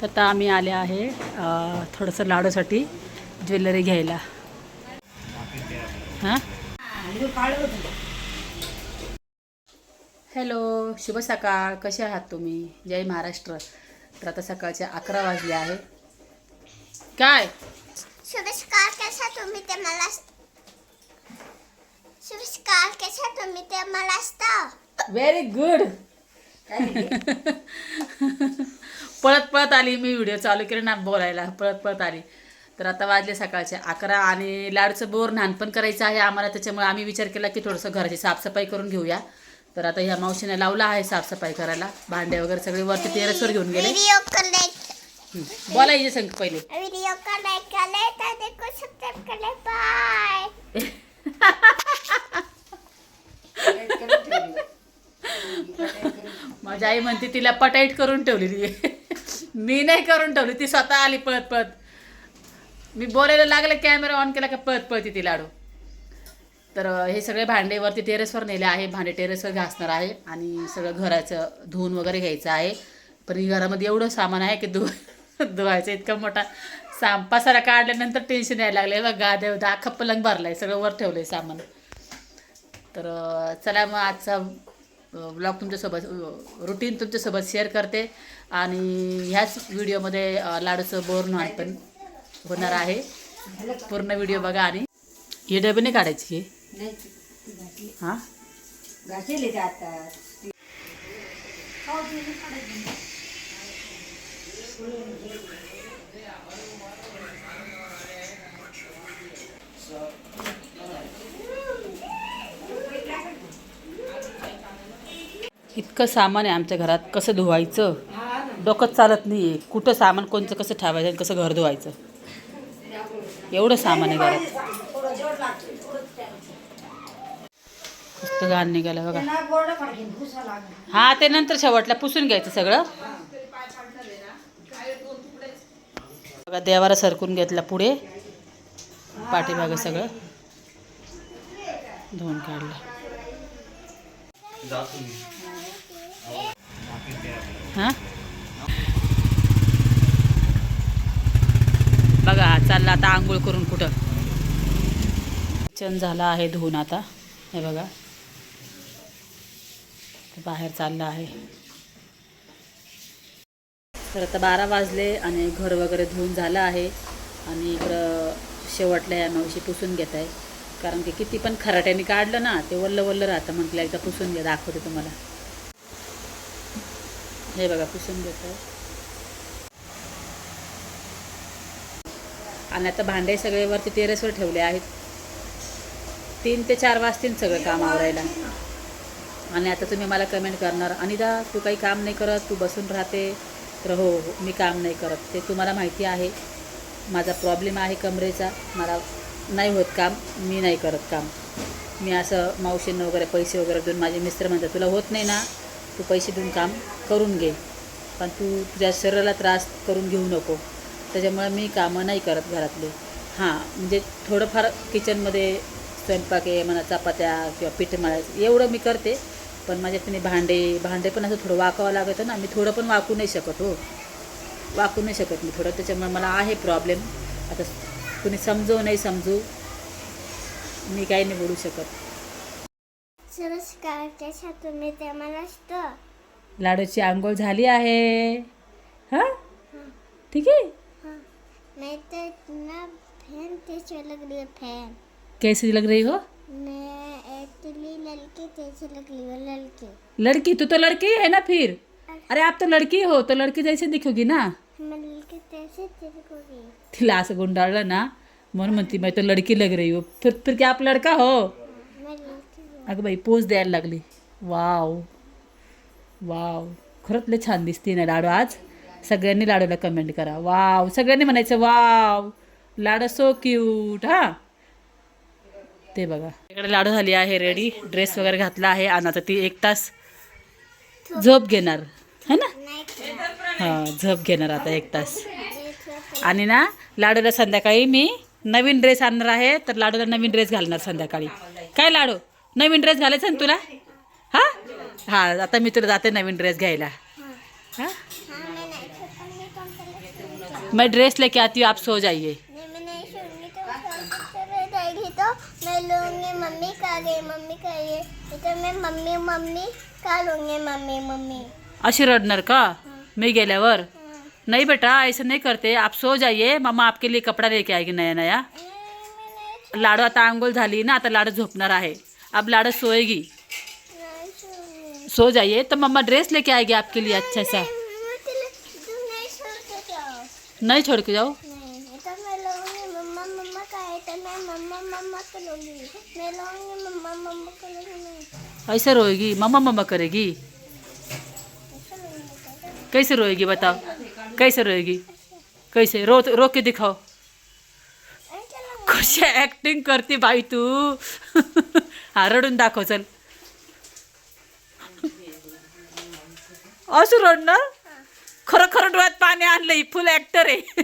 तर आता आम्ही आले आहे थोडंसं लाडूसाठी ज्वेलरी घ्यायला. हां? हॅलो शुभ सकाळ. कसे आहात तुम्ही? जय महाराष्ट्र. तर आता सकाळचे अकरा वाजले आहे. काय? कसा तुम्ही ते मला शुभस्कार कसा तुम्ही ते मला असतं? व्हेरी गुड पळत पळत आली मी व्हिडिओ चालू केले ना बोलायला पळत पळत आली. तर आता वाजले सकाळचे अकरा आणि लाडूचं बोर नान पण करायचं आहे आम्हाला त्याच्यामुळे आम्ही विचार केला की थोडंसं घराची साफसफाई करून घेऊया. तर आता ह्या मावशीने लावला आहे साफसफाई करायला. भांडे वगैरे सगळे वरती टेरेसवर घेऊन गेले. व्हिडिओ कलेक्ट हं. बोला इथे सांग पहिले. बाय माझी आई म्हणते तिला पटाईट करून ठेवलेली मी नाही करून ठेवली ती स्वतः आली पळत पळत. मी बोलायला लागले कॅमेरा ऑन केला का पळत पळती ती लाडू. तर हे सगळे भांडे वरती टेरेसवर नेले आहे भांडे टेरेसवर घासणार आहे आणि सगळं घराचं धुवून वगैरे घ्यायचं आहे. पण ही घरामध्ये एवढं सामान आहे की धु धुवायचं इतका मोठा साम पसारा काढल्यानंतर टेन्शन यायला लागले बघ गाद्या अख्खा पलंग भरलाय सगळं वर ठेवलंय सामान. तर चला मग आजचा ब्लॉग तुमच्यासोबत रुटीन तुमच्यासोबत शेअर करते. आणि ह्याच व्हिडिओमध्ये लाडूचं बोर पण होणार आहे. पूर्ण व्हिडिओ बघा आणि हे डबे नाही काढायची हां? आता इतकं सामान आहे आमच्या घरात. कसं धुवायचं? डोकंच चालत नाही आहे कुठं सामान कोणचं कसं ठेवायचं आणि कसं घर धुवायचं? एवढं सामान आहे घरात. घाण निघालं बघा. हां हा ते नंतर शेवटला पुसून घ्यायचं सगळं. बघा देवारा सरकून घेतला पुढे. पाठीमागं सगळं. धुवून काढलं. हा? बघा चालला आता आंघोळ करून कुठं? किचन झाला आहे धुवून आता. हे बघा. बाहेर चाललं आहे. तर आता बारा वाजले आणि घर वगैरे धुवून झालं आहे. आणि इकडं शेवटला या मावशी पुसून घेत आहे. कारण की किती पण खराट्याने काढलं ना ते वल्ल वल्ल राहतं. म्हटलं एकदा पुसून घ्या दाखवते तुम्हाला. हे बघा पुसून घेत आणि आता भांडे सगळे वरती टेरेसवर ठेवले आहेत. तीन ते चार वाजतील सगळं काम आवरायला. आणि आता तुम्ही मला कमेंट करणार अनिदा तू काही काम नाही करत तू बसून राहते. तर हो हो मी काम नाही करत. ते तुम्हाला माहिती आहे. माझा प्रॉब्लेम आहे कमरेचा. मला नाही होत काम मी नाही करत काम. मी असं मावशींना वगैरे पैसे वगैरे देऊन माझे मिस्टर म्हणतात तुला होत नाही ना तू पैसे देऊन काम करून घे. पण तू तुझ्या शरीराला त्रास करून घेऊ नको. त्याच्यामुळे मी कामं नाही करत घरातले. हां म्हणजे थोडंफार किचनमध्ये स्वयंपाक आहे म्हणा चपात्या किंवा पीठ मळायचं एवढं मी करते. पण माझ्या तिने भांडे भांडे पण असं थोडं वाकावं लागतं ना मी थोडं पण वाकू नाही शकत हो. वाकू नाही शकत मी थोडं त्याच्यामुळे मला आहे प्रॉब्लेम. आता कुणी समजू नाही समजू मी काही नाही बोलू शकत शुभस्कार कसा तुम्ही ते मला असतं लाडूची आंघोळ झाली आहे. हां? ठीक आहे? हाँ. मैं तो इतना फैन तेज लग रही है फैन. कैसी लग रही हो? लड़की तेज लग रही हूँ लड़की. लड़की तू तो लड़की है ना फिर. अरे आप तो लड़की हो तो लड़की जैसे दिखोगी ना. तिला असं गुंडाळलं ना. म्हणून म्हणती मैं तो लड़की लग रही हो. फिर फिर क्या आप लड़की हूँ? अगं बाई पोच द्यायला लागली. वाव. वाव. खरंच लय छान दिसते ना लाडू आज. सगळ्यांनी लाडूला कमेंट करा. वाव. सगळ्यांनी म्हणायचं वाव. लाडू सो क्यूट हा. ते बघा. इकडे लाडू झाली आहे रेडी ड्रेस वगैरे घातला आहे. आणि आता ती एक तास झोप घेणार. है ना? हां झोप घेणार आता एक तास. आणि ना लाडूला संध्याकाळी मी नवीन ड्रेस आणणार आहे. तर लाडूला नवीन ड्रेस घालणार संध्याकाळी. काय लाडू? नवीन ड्रेस घालायचा ना तुला? हा? हा आता मी तुला जाते नवीन ड्रेस घ्यायला. हा? हाँ मैं ड्रेस लेके आती हूँ आप सो जाइए. मैं मम्मी का गई मम्मी का ये तो मैं मम्मी मम्मी का मम्मी मम्मी अशी रडणार का? मी गेल्यावर? नाही बेटा ऐसे नहीं करते. आप सो जाइए. मम्मा आपके लिए कपड़ा लेके आएगी नया नया लाडू आता आंघोळ झाली ना आता लाडू झोपणार आहे. अब लाडू सोएगी। नहीं सोऊंगी सो जाइए तो मम्मा ड्रेस लेके आएगी आपके लिए अच्छा सा। मतलब तुम नहीं सोते जाओ नहीं छोड़ के जाओ। नहीं ये तो मैं लूंगी मम्मा मम्मा का है तो मैं मम्मा मम्मा को लूंगी मैं लूंगी मम्मा मम्मा को लूंगी नहीं ऐसे रोएगी मम्मा मम्मा करेगी। ऐसा लूंगी तो। कैसे रोएगी बताओ कैसे रोएगी? कैसे? रो रो के दिखाओ। ऐसा लूंगी कशी ऍक्टिंग करते बाई तू। हा रडून दाखव चल. असं रडणार खरं खरं डोळ्यात पाणी आणलंय फुल ऍक्टर आहे.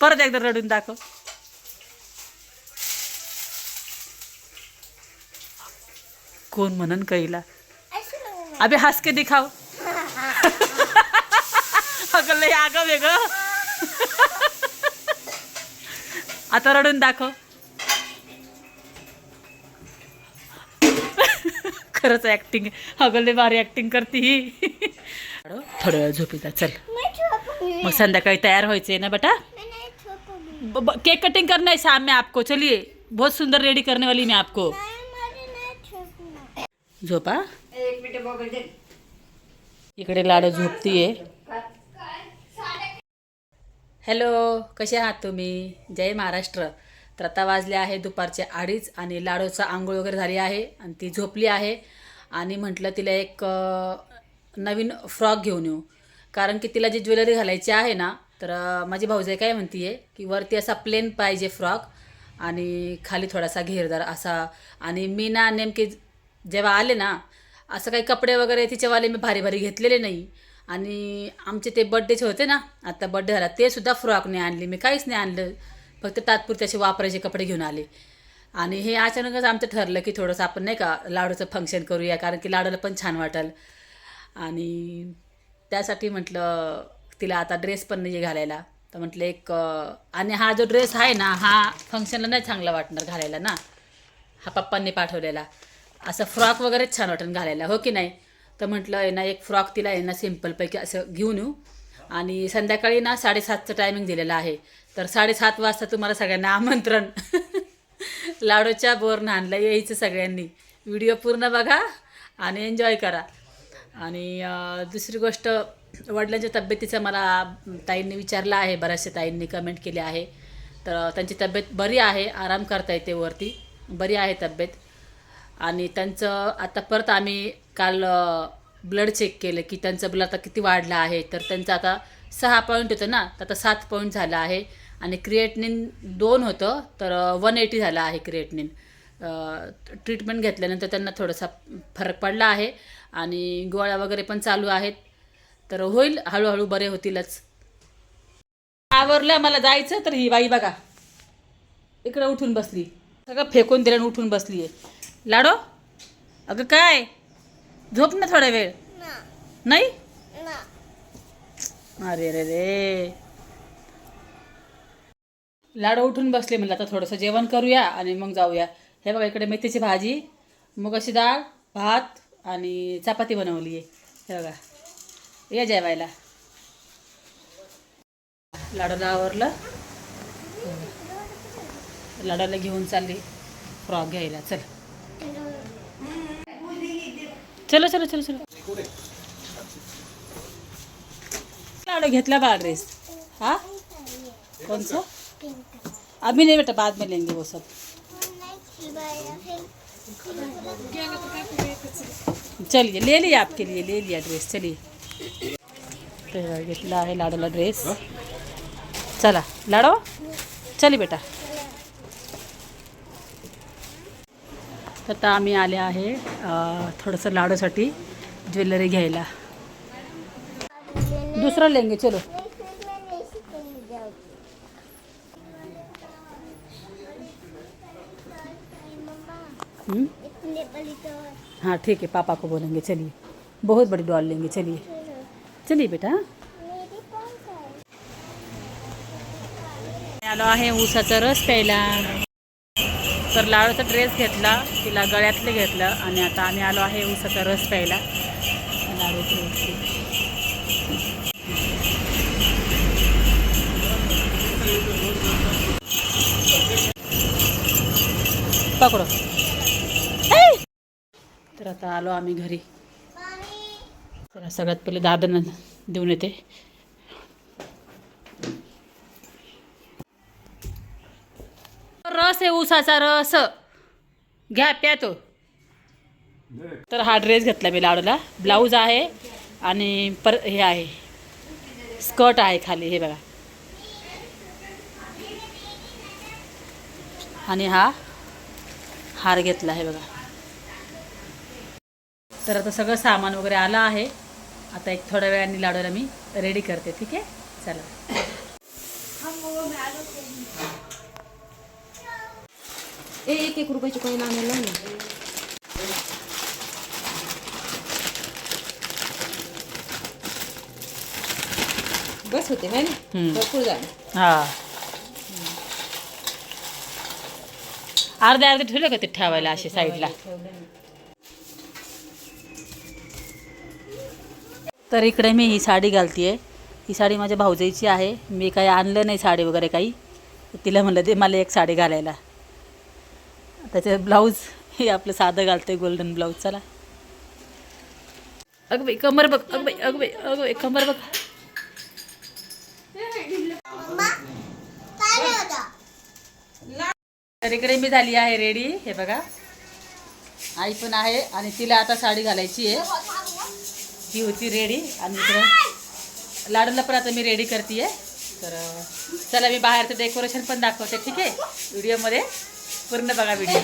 परत एकदा रडून दाखव. कोण म्हणन कैला? अबे हंस के दिखाव अगं लय आगं वेगळं. आता रडून दाखव. खरंच ऍक्टिंग अगं लय भारी ऍक्टिंग करते ही. थोड्या वेळ झोपीचा चल. मग संध्याकाळी तयार व्हायचंय ना बेटा? केक कटिंग करना है शाम में आपको चलिए बहुत सुंदर रेडी करने वाली मैं आपको. झोपा. इकडे लाडू झोपतीये. हॅलो कसे आहात तुम्ही? जय महाराष्ट्र. तर आता वाजले आहे दुपारचे अडीच आणि लाडूचा आंघोळ वगैरे झाली आहे आणि ती झोपली आहे. आणि म्हटलं तिला एक नवीन फ्रॉक घेऊन येऊ. कारण की तिला जी ज्वेलरी घालायची आहे ना तर माझी भाऊजाई काय म्हणती आहे की वरती असा प्लेन पाहिजे फ्रॉक आणि खाली थोडासा घेरदार असा. आणि मी ना नेमके जेव्हा आले ना असं काही कपडे वगैरे तिच्यावाले मी भारी भारी घेतलेले नाही. आणि आमचे ते बड्डेचे होते ना आता बड्डे झाला ते सुद्धा फ्रॉक नाही आणली. मी काहीच नाही आणलं. फक्त तात्पुरते असे वापरायचे कपडे घेऊन आले. आणि हे अचानकच आमचं ठरलं की थोडंसं आपण नाही का लाडूचं फंक्शन करूया कारण की लाडूला पण छान वाटेल. आणि त्यासाठी म्हटलं तिला आता ड्रेस पण नाही आहे घालायला. तर म्हटलं एक आणि हा जो ड्रेस आहे ना हा फंक्शनला नाही चांगला वाटणार घालायला ना. हा पप्पांनी पाठवलेला. असं फ्रॉक वगैरेच छान वाटेल घालायला हो की नाही? तर म्हटलं आहे ना एक फ्रॉक तिला आहे ना सिम्पलपैकी असं घेऊन येऊ. आणि संध्याकाळी ना साडेसातचं टायमिंग दिलेलं आहे. तर साडेसात वाजता तुम्हाला सगळ्यांना आमंत्रण. लाडूच्या बोरन्हानला यायचं सगळ्यांनी. व्हिडिओ पूर्ण बघा आणि एन्जॉय करा. आणि दुसरी गोष्ट वडिलांच्या तब्येतीचं मला ताईंनी विचारलं आहे बऱ्याचशा ताईंनी कमेंट केली आहे. तर त्यांची तब्येत बरी आहे आराम करता येते वरती. बरी आहे तब्येत. आणि त्यांचं आता परत आम्ही काल ब्लड चेक केलं की त्यांचं ब्लड आता किती वाढलं आहे. तर त्यांचं आता सहा पॉईंट होतं ना तर आता सात पॉईंट झालं आहे. आणि क्रिएटनिन दोन होतं तर वन एटी झालं आहे क्रिएटनिन ट्रीटमेंट घेतल्यानंतर त्यांना थोडासा फरक पडला आहे. आणि गोळ्या वगैरे पण चालू आहेत. तर होईल हळूहळू बरे होतीलच. आवरलं मला जायचं तर ही बाई बघा. इकडं उठून बसली. सगळं फेकून दिलं आणि उठून बसली आहे. लाडो अगं काय? झोप ना थोडा वेळ. नाही? अरे रे रे लाडू उठून बसले म्हणलं आता थोडंसं जेवण करूया आणि मग जाऊया. हे बघा इकडे मेथीची भाजी मुगाची डाळ भात आणि चपाती बनवली आहे. हे बघा या जेवायला. लाडूला आवरलं. लाडूला घेऊन चालली. फ्रॉक घ्यायला. चल. चलो चलो चलो चलो. लाडू घेतला बा ड्रेस हाँ? कौन सा अभी नहीं बेटा बाद में लेंगे वो सब. चलिए ले लिया आपके लिए ले लिया ड्रेस चलिए. तर घेतला आहे लाडूला ड्रेस चला लाडो. चली बेटा. तर आता आम्ही आले आहे थोडंसं लाडूसाठी ज्वेलरी घ्यायला. दूसरा लेंगे चलो. हाँ ठीक है पापा को बोलेंगे चलिए. बहुत बड़ी डॉल लेंगे चलिए. चलिए बेटा आलो आहे ऊसाचा रस प्यायला. तर लाडूचा ड्रेस घेतला तिला गळ्यातले घेतलं आणि आता आम्ही आलो आहे ऊसाचा रस प्यायला. लाडूचा पकडो! तर आता आलो आम्ही घरी. तर सगळ्यात पहिले दादांना देऊन येते. रस आहे ऊसाचा रस. घ्या प्या तो. तर हा ड्रेस घेतला मी लाडूला. ब्लाऊज आहे आणि पर हे आहे. स्कर्ट आहे खाली हे बघा. आणि हा हार घेतला आहे बघा. तर आता सगळं सामान वगैरे आलं आहे. आता एक थोड्या वेळाने लाडूला मी रेडी करते ठीक आहे? चला. ए एक एक रुपयाची कॉईन आणायला ना. बस होते है ना. भरपूर हा. अर्धे अर्धे ठेवले का ते ठेवायला असे साईडला? तर इकडे मी ही साडी घालतीये. ही साडी माझ्या भाऊजाईची आहे. मी काही आणलं नाही साडी वगैरे काही. तिला म्हणलं दे मला एक साडी घालायला. त्याचं ब्लाऊज हे आपलं साधं घालते गोल्डन ब्लाऊज. चला. अग बाई कमर बघ. अग बाई अग बाई अग बाई कमर बघ. तर इकडे मी झाली आहे रेडी हे बघा. आई पण आहे आणि तिला आता साडी घालायची आहे. ही होती रेडी आणि इकडं लाडूला पण आता मी रेडी करते तर चला मी बाहेरचं डेकोरेशन पण दाखवते ठीक आहे? व्हिडिओमध्ये. पूर्ण बघा व्हिडिओ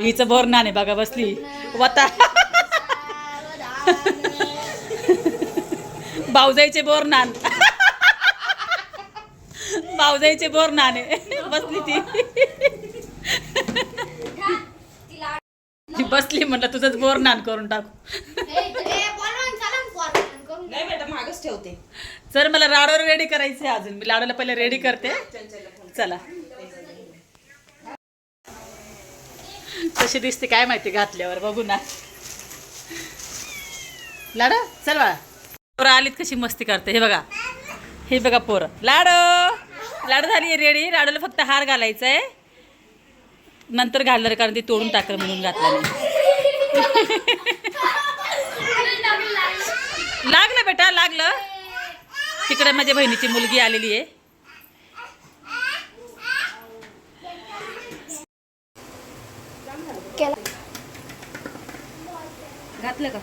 हिचं बोरनान आहे बघा बसली. वता. भाऊजाईचे बोरनान. भाऊजाईचे बोरनान आहे. बसली ती. ती बसली म्हटलं तुझंच बोरनान करून टाकू. नाही बेटा मागच ठेवते. सर मला लाडूला रेडी करायचं आहे अजून. मी लाडूला पहिले रेडी करते. चला. कशी दिसते काय माहिती घातल्यावर बघू ना. लाड चल बाळा. पोरं आलीत कशी मस्ती करते. हे बघा. हे बघा पोरं. लाडू! लाडू झाली रेडी लाडूला फक्त हार घालायचा आहे नंतर घालणार कारण ती तोडून टाकलं म्हणून घातला नाही लागलं बेटा लागलं. तिकडे माझ्या बहिणीची मुलगी आलेली आहे. घातलं का?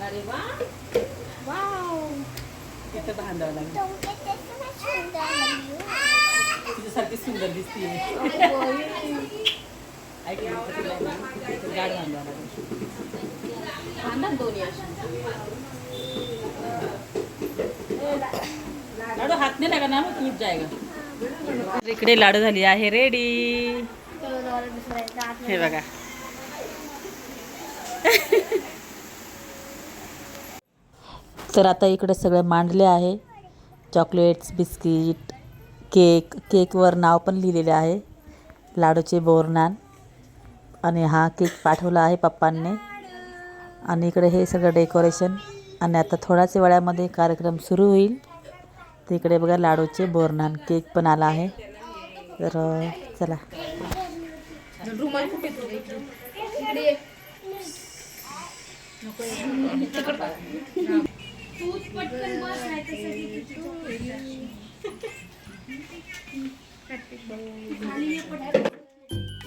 अरे वा. इथं बांधावं लागलं. तुझ्यासारखी सुंदर दिसते ऐक ना, इथं तिला ना, इथं गाड बांधावं लागेल. बांधा ना दोन्ही अशी. लाडू हात नाही लगा ना मग जाएगा तर इकडे लाडू झाली आहे रेडी हे बघा. तर आता इकडे सगळं मांडले आहे. चॉकलेट्स बिस्किट केक केकवर नाव पण लिहिलेले आहे. लाडूचे बोरनान. आणि हा केक पाठवला आहे पप्पांनी. आणि इकडे हे सगळं डेकोरेशन. आणि आता थोड्याच वेळामध्ये कार्यक्रम सुरू होईल. तर इकडे बघा लाडूचे बोरनान केक पण आला आहे. तर चला. अं, चला रुमाल कुठे तुझ्या इकडे? इकडे ये. तिला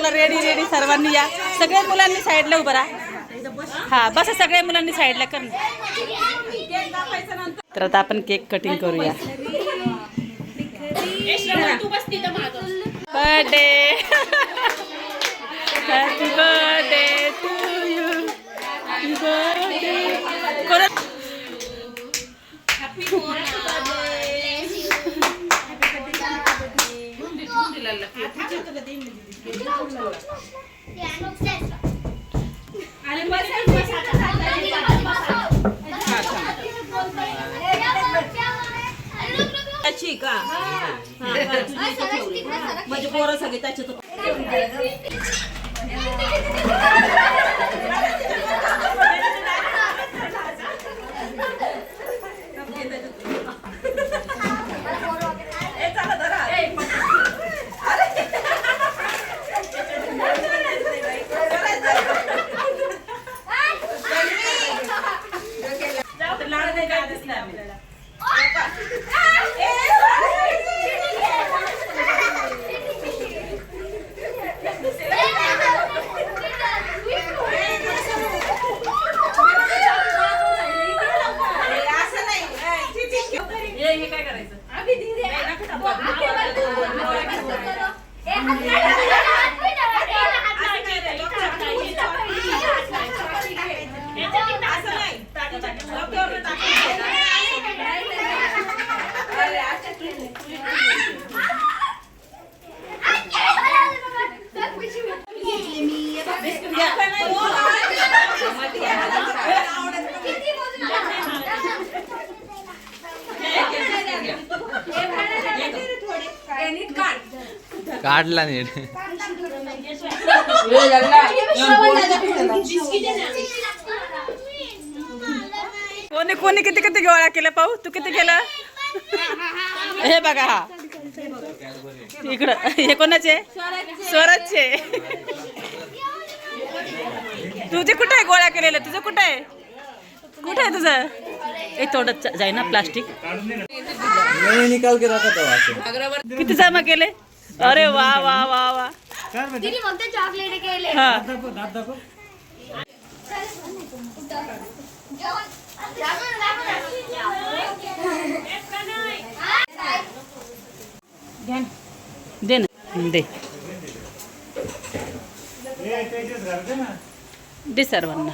चला रेडी रेडी सर्वांनी या. सगळ्या मुलांनी साईडला उभं राहा. हा बस सगळ्या मुलांनी साईडला कर. तर आता आपण केक कटिंग करूया. Birthday happy birthday to you happy birthday परत त्याची का म्हणजे पोरं सगळे त्याच्यात दिलं हे काय करायचं? काढला नीट. कोणी कोणी किती किती गोळा केलं पाहू? तू किती केलं? हे बघा हा. इकडं. हे कोणाचे? स्वराजचे. तुझे कुठे आहे गोळा केलेलं तुझं कुठं आहे? कुठं आहे तुझं? एक तोडत जाई ना प्लास्टिक. निकाल किती जमा केले? अरे वाह वा वा वा दीदी फक्त चॉकलेट केले हा। दे। ना। दे दे सर्वांना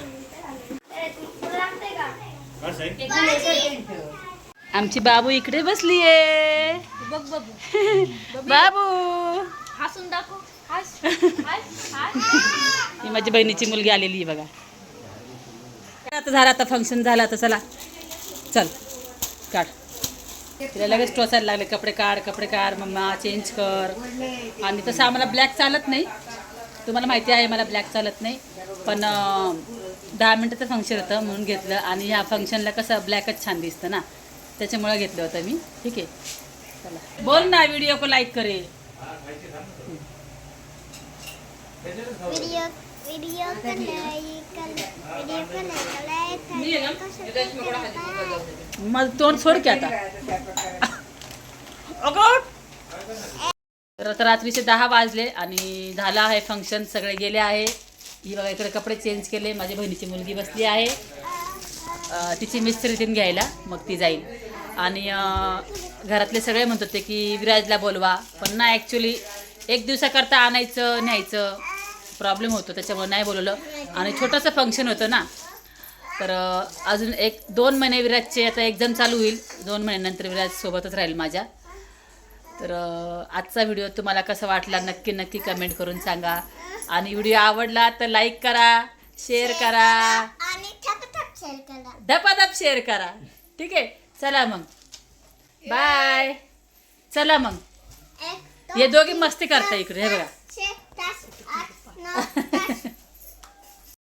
आमची बाबू इकडे बसली आहे बाबू. हसून दाखव. हस हस ही माझी बहिणीची मुलगी आलेली आहे बघा. आता झालं आता फंक्शन झालं आता चला. चल काढ. तिला लगेच टोचायला लागले कपडे काढ कपडे काढ मम्मा चेंज कर. आणि तसं आम्हाला ब्लॅक चालत नाही. तुम्हाला माहिती आहे मला ब्लॅक चालत नाही. पण दहा मिनटाचं फंक्शन होतं म्हणून घेतलं. आणि ह्या फंक्शनला कसं ब्लॅकच छान दिसतं ना. त्याच्यामुळं घेतलं होतं मी. ठीक आहे. बोल ना व्हिडिओ को लाईक करे. वीडियो वीडियो को लाइक वीडियो को लाइक लाइक मग तोंड सोड की आता. अगं! तर आता रात्रीचे दहा वाजले आणि झालं आहे फंक्शन सगळे गेले आहे. ही बघा इकडे कपडे चेंज केले. माझ्या बहिणीची मुलगी बसली आहे. तिची मिस्त्री तीन घ्यायला. मग ती जाईल. आणि घरातले सगळे म्हणत होते की विराजला बोलवा. पण ना ॲक्च्युली एक दिवसाकरता आणायचं न्यायचं प्रॉब्लेम होतो. त्याच्यामुळे नाही बोलवलं. आणि छोटंसं फंक्शन होतं ना. तर अजून एक दोन महिने विराजचे आता एक्झाम चालू होईल. दोन महिन्यानंतर विराज सोबतच राहील माझ्या. तर आजचा व्हिडिओ तुम्हाला कसा वाटला नक्की नक्की कमेंट करून सांगा. आणि व्हिडिओ आवडला तर लाईक करा शेअर करा. धपाधप शेअर करा. ठीक आहे? चला मग. बाय चला मग. हे दोघी मस्ती करता इकडे हे बघा.